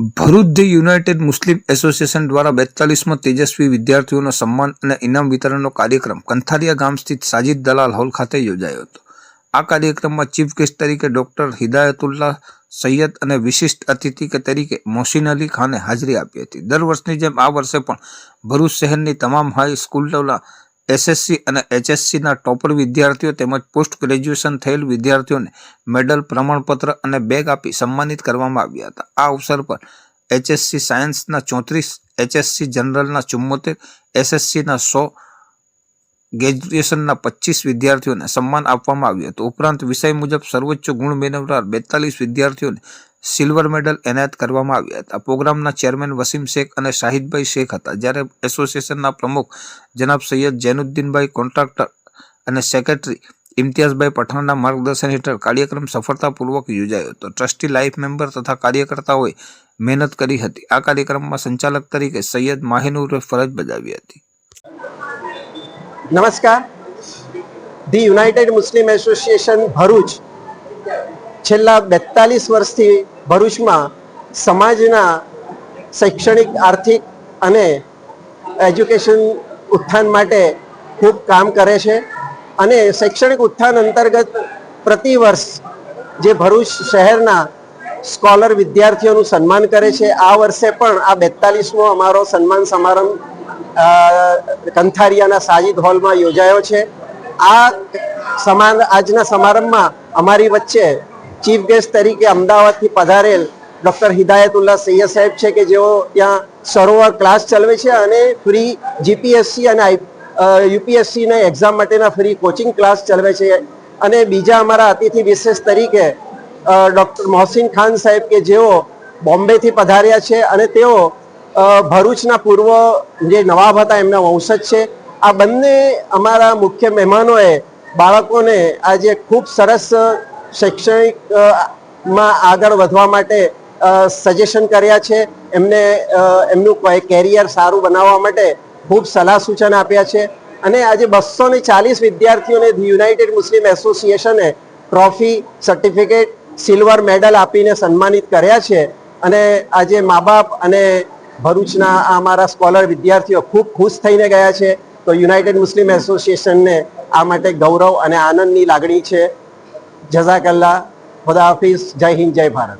Bharuch United Muslim association દ્વારા બેતાલીસમાં તેજસ્વી વિદ્યાર્થીઓનો સન્માન અને ઇનામ વિતરણનો કાર્યક્રમ કંથારિયા ગામ સ્થિત સાજિદ દલાલ હોલ ખાતે યોજાયો હતો. આ કાર્યક્રમમાં ચીફ ગેસ્ટ તરીકે ડોક્ટર હિદાયતુલ્લાહ સૈયદ અને વિશિષ્ટ અતિથિ તરીકે મોહસિન અલી ખાને હાજરી આપી હતી. દર વર્ષની જેમ આ વર્ષે પણ ભરૂચ શહેરની તમામ હાઈ સ્કૂલોના એસએસસી અને એચએસસીના ટોપર વિદ્યાર્થીઓ તેમજ પોસ્ટ ગ્રેજ્યુએશન થયેલ વિદ્યાર્થીઓને મેડલ, પ્રમાણપત્ર અને બેગ આપી સન્માનિત કરવામાં આવ્યા હતા. આ અવસર પર એચએસસી સાયન્સના ચોત્રીસ, એચએસસી જનરલના ચુમ્મોતેર એસએસસીના સો ગ્રેજ્યુએશનના પચીસ વિદ્યાર્થીઓને સન્માન આપવામાં આવ્યું હતું. ઉપરાંત વિષય મુજબ સર્વોચ્ચ ગુણ મેળવનાર બેતાલીસ વિદ્યાર્થીઓને સિલ્વર મેડલ એનાયત કરવામાં આવ્યા હતા. પ્રોગ્રામના ચેરમેન વસીમ શેખ અને શાહિદભાઈ શેખ હતા, જ્યારે એસોસિએશનના પ્રમુખ જનાબ સૈયદ જૈનુદ્દીનભાઈ કોન્ટ્રાક્ટર અને સેક્રેટરી ઇમ્તિયાઝભાઈ પઠાણના માર્ગદર્શન હેઠળ કાર્યક્રમ સફળતાપૂર્વક યોજાયો હતો. ટ્રસ્ટી લાઈફ મેમ્બર તથા કાર્યકર્તાઓએ મહેનત કરી હતી. આ કાર્યક્રમમાં સંચાલક તરીકે સૈયદ માહિનુરે ફરજ બજાવી હતી. નમસ્કાર. The United Muslim Association Bharuch છેલ્લા બેતાલીસ વર્ષથી ભરૂચમાં સમાજના શૈક્ષણિક, આર્થિક અને એજ્યુકેશન ઉત્થાન માટે ખૂબ કામ કરે છે અને શૈક્ષણિક ઉત્થાન અંતર્ગત પ્રતિ વર્ષ જે ભરૂચ શહેરના સ્કોલર વિદ્યાર્થીઓનું સન્માન કરે છે, આ વર્ષે પણ આ બેતાલીસમો અમારો સન્માન સમારંભ કંથારિયાના સાજિદ હોલમાં યોજાયો છે. આ સમાન આજના સમારંભમાં અમારી વચ્ચે ચીફ ગેસ્ટ તરીકે અમદાવાદથી પધારેલ ડૉક્ટર હિદાયતુલ્લા સૈયદ સાહેબ છે કે જેઓ ત્યાં સરોવર ક્લાસ ચલાવે છે અને ફ્રી જીપીએસસી અને યુપીએસસીના એક્ઝામ માટેના ફ્રી કોચિંગ ક્લાસ ચલાવે છે. અને બીજા અમારા અતિથિ વિશેષ તરીકે ડૉક્ટર મોહસિન ખાન સાહેબ કે જેઓ બોમ્બેથી પધાર્યા છે અને તેઓ ભરૂચના પૂર્વ જે નવાબ હતા, એમના વંશજ છે. આ બંને અમારા મુખ્ય મહેમાનોએ બાળકોને આજે ખૂબ સરસ શૈક્ષણિકમાં આગળ વધવા માટે સજેશન કર્યા છે. એમને એમનું કેરિયર સારું બનાવવા માટે ખૂબ સલાહ સૂચન આપ્યા છે. અને આજે બસો ને ચાલીસ વિદ્યાર્થીઓને યુનાઇટેડ મુસ્લિમ એસોસિએશને ટ્રોફી સર્ટિફિકેટ સિલ્વર મેડલ આપીને સન્માનિત કર્યા છે. અને આજે મા બાપ અને ભરૂચના અમારા સ્કોલર વિદ્યાર્થીઓ ખૂબ ખુશ થઈને ગયા છે. તો યુનાઇટેડ મુસ્લિમ એસોસિએશનને આ માટે ગૌરવ અને આનંદની લાગણી છે. જઝાકલ્લા ખુદા હાફિઝ. જય હિન્દ, જય ભારત.